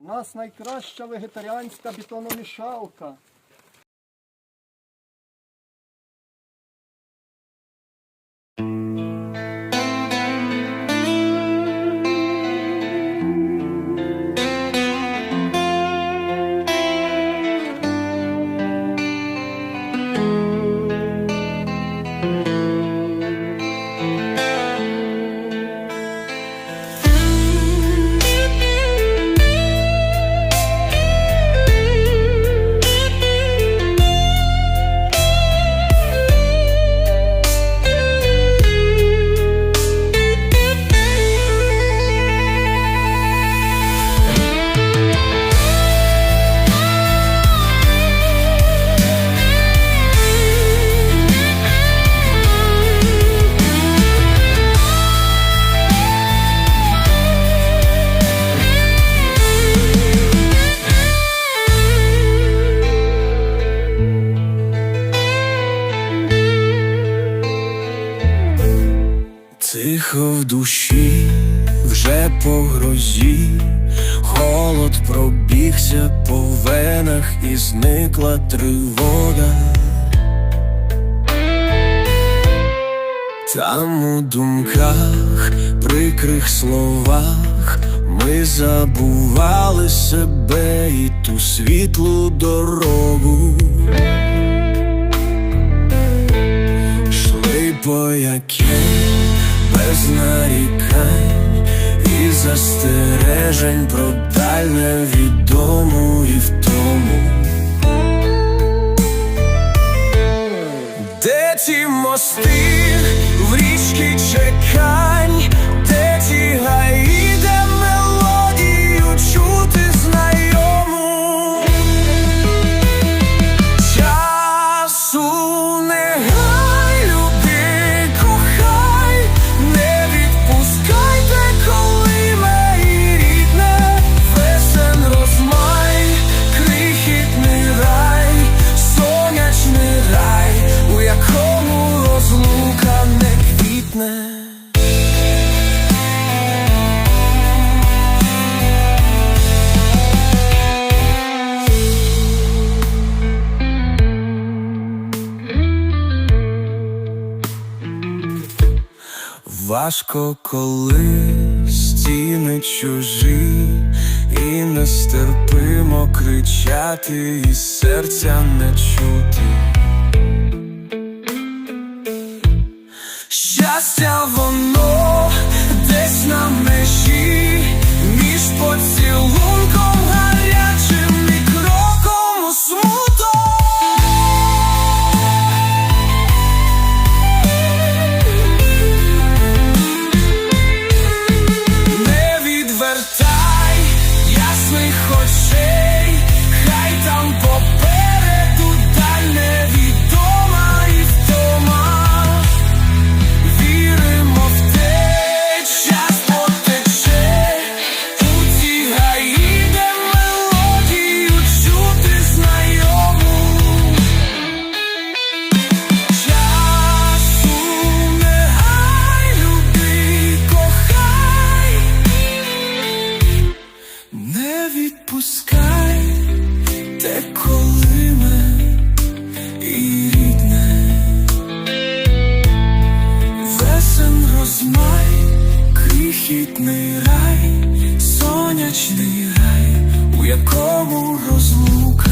У нас найкраща вегетаріанська бетономішалка. Тихо в душі, вже по грозі, холод пробігся по венах і зникла тривога. Там у думках, прикрих словах ми забували себе і ту світлу дорогу. Шли по якій без нарікань і застережень про дальне відому і втому. Квітне. Важко, коли стіни чужі, і нестерпимо кричати, і серця не чути. Щастя, воно десь на межі, між поцілунком гарячим і кроком у смуток. Не відвертай ясних очей, хай там попереду крихітний рай, сонячний рай, у якому розлука